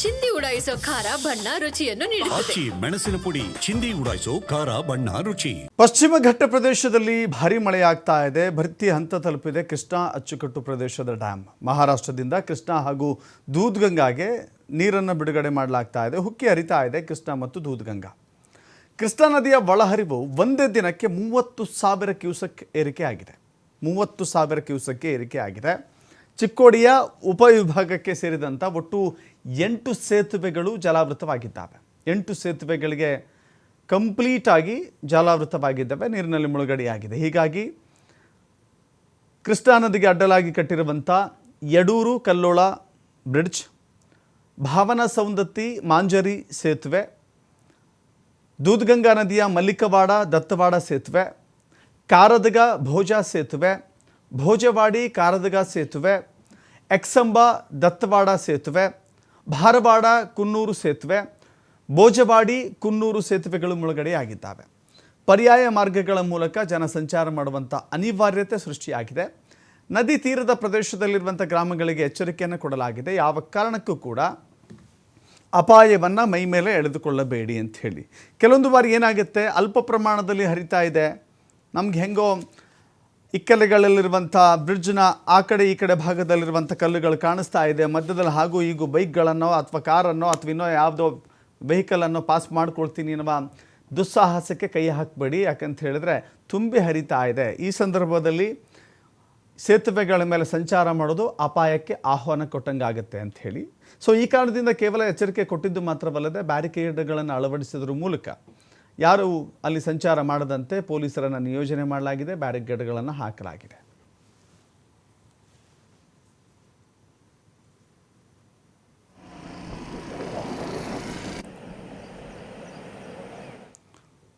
ಚಿಂದಿ ಉಡಾಯಿಸೋ ಖಾರ ಬಣ್ಣ ರುಚಿಯನ್ನು ನೀಡುತ್ತದೆ. ಆಚಿ ಮೆಣಸಿನ ಪುಡಿ ಚಿಂದಿ ಉಡಾಯಿಸೋ ಖಾರ ಬಣ್ಣ ರುಚಿ. ಪಶ್ಚಿಮ ಘಟ್ಟ ಪ್ರದೇಶದಲ್ಲಿ ಭಾರಿ ಮಳೆಯಾಗ್ತಾ ಇದೆ. ಭರ್ತಿ ಹಂತ ತಲುಪಿದೆ ಕೃಷ್ಣಾ ಅಚ್ಚುಕಟ್ಟು ಪ್ರದೇಶದ ಡ್ಯಾಮ್ ಮಹಾರಾಷ್ಟ್ರದಿಂದ ಕೃಷ್ಣಾ ಹಾಗೂ ದೂದ್ಗಂಗಾಗೆ ನೀರನ್ನು ಬಿಡುಗಡೆ ಮಾಡಲಾಗ್ತಾ ಇದೆ. ಹುಕ್ಕಿ ಹರಿತಾ ಇದೆ ಕೃಷ್ಣಾ ಮತ್ತು ದೂದ್ಗಂಗಾ. ಕೃಷ್ಣಾ ನದಿಯ ಒಳಹರಿವು ಒಂದೇ ದಿನಕ್ಕೆ ಮೂವತ್ತು ಸಾವಿರ ಕ್ಯೂಸೆಕ್ ಏರಿಕೆ ಆಗಿದೆ ಮೂವತ್ತು ಸಾವಿರ ಕ್ಯೂಸೆಕ್ಗೆ ಏರಿಕೆ ಆಗಿದೆ ಚಿಕ್ಕೋಡಿಯ ಉಪವಿಭಾಗಕ್ಕೆ ಸೇರಿದಂಥ ಒಟ್ಟು ಎಂಟು ಸೇತುವೆಗಳು ಜಲಾವೃತವಾಗಿದ್ದಾವೆ. ಎಂಟು ಸೇತುವೆಗಳಿಗೆ ಕಂಪ್ಲೀಟಾಗಿ ಜಲಾವೃತವಾಗಿದ್ದಾವೆ, ನೀರಿನಲ್ಲಿ ಮುಳುಗಡೆಯಾಗಿದೆ. ಹೀಗಾಗಿ ಕೃಷ್ಣಾ ನದಿಗೆ ಅಡ್ಡಲಾಗಿ ಕಟ್ಟಿರುವಂಥ ಯಡೂರು ಕಲ್ಲೋಳ ಬ್ರಿಡ್ಜ್, ಭಾವನ ಸೌಂದತ್ತಿ ಮಾಂಜರಿ ಸೇತುವೆ, ದೂದ್ಗಂಗಾ ನದಿಯ ಮಲ್ಲಿಕವಾಡ ದತ್ತವಾಡ ಸೇತುವೆ, ಕಾರದಗ ಭೋಜ ಸೇತುವೆ ಭೋಜವಾಡಿ, ಕಾರದಗ ಸೇತುವೆ, ಎಕ್ಸಂಬ, ದತ್ತವಾಡ ಸೇತುವೆ, ಭಾರವಾಡ, ಕುನ್ನೂರು ಸೇತುವೆ, ಭೋಜವಾಡಿ, ಕುನ್ನೂರು ಸೇತುವೆಗಳು ಮುಳುಗಡೆಯಾಗಿದ್ದಾವೆ. ಪರ್ಯಾಯ ಮಾರ್ಗಗಳ ಮೂಲಕ ಜನ ಸಂಚಾರ ಮಾಡುವಂಥ ಅನಿವಾರ್ಯತೆ ಸೃಷ್ಟಿಯಾಗಿದೆ. ನದಿ ತೀರದ ಪ್ರದೇಶದಲ್ಲಿರುವಂಥ ಗ್ರಾಮಗಳಿಗೆ ಎಚ್ಚರಿಕೆಯನ್ನು ಕೊಡಲಾಗಿದೆ. ಯಾವ ಕಾರಣಕ್ಕೂ ಕೂಡ ಅಪಾಯವನ್ನು ಮೈ ಮೇಲೆ ಎಳೆದುಕೊಳ್ಳಬೇಡಿ ಅಂತ ಹೇಳಿ. ಕೆಲವೊಂದು ಬಾರಿ ಏನಾಗುತ್ತೆ? ಅಲ್ಪ ಪ್ರಮಾಣದಲ್ಲಿ ಹರಿತಾ ಇದೆ. ನಮ್ಗೆ ಹೆಂಗೋ ಇಕ್ಕಲೆಗಳಲ್ಲಿರುವಂಥ ಬ್ರಿಡ್ಜ್ನ ಆ ಕಡೆ ಈ ಕಡೆ ಭಾಗದಲ್ಲಿರುವಂಥ ಕಲ್ಲುಗಳು ಕಾಣಿಸ್ತಾ ಇದೆ. ಮಧ್ಯದಲ್ಲಿ ಹಾಗೂ ಈಗೂ ಬೈಕ್ಗಳನ್ನೋ ಅಥವಾ ಕಾರನ್ನೋ ಅಥವಾ ಇನ್ನೋ ಯಾವುದೋ ವೆಹಿಕಲನ್ನು ಪಾಸ್ ಮಾಡ್ಕೊಳ್ತೀನಿ ಎನ್ನುವ ದುಸ್ಸಾಹಸಕ್ಕೆ ಕೈ ಹಾಕಬೇಡಿ. ಯಾಕಂತ ಹೇಳಿದ್ರೆ ತುಂಬಿ ಹರಿತಾ ಇದೆ. ಈ ಸಂದರ್ಭದಲ್ಲಿ ಸೇತುವೆಗಳ ಮೇಲೆ ಸಂಚಾರ ಮಾಡೋದು ಅಪಾಯಕ್ಕೆ ಆಹ್ವಾನ ಕೊಟ್ಟಂಗಾಗುತ್ತೆ ಅಂತ ಹೇಳಿ. ಸೊ ಈ ಕಾರಣದಿಂದ ಕೇವಲ ಎಚ್ಚರಿಕೆ ಕೊಟ್ಟಿದ್ದು ಮಾತ್ರವಲ್ಲದೆ ಬ್ಯಾರಿಕೇಡ್ಗಳನ್ನು ಅಳವಡಿಸಿದ್ರ ಮೂಲಕ ಯಾರು ಅಲ್ಲಿ ಸಂಚಾರ ಮಾಡದಂತೆ ಪೊಲೀಸರನ್ನು ನಿಯೋಜನೆ ಮಾಡಲಾಗಿದೆ ಬ್ಯಾರಿಕೇಡ್ಗಳನ್ನು ಹಾಕಲಾಗಿದೆ.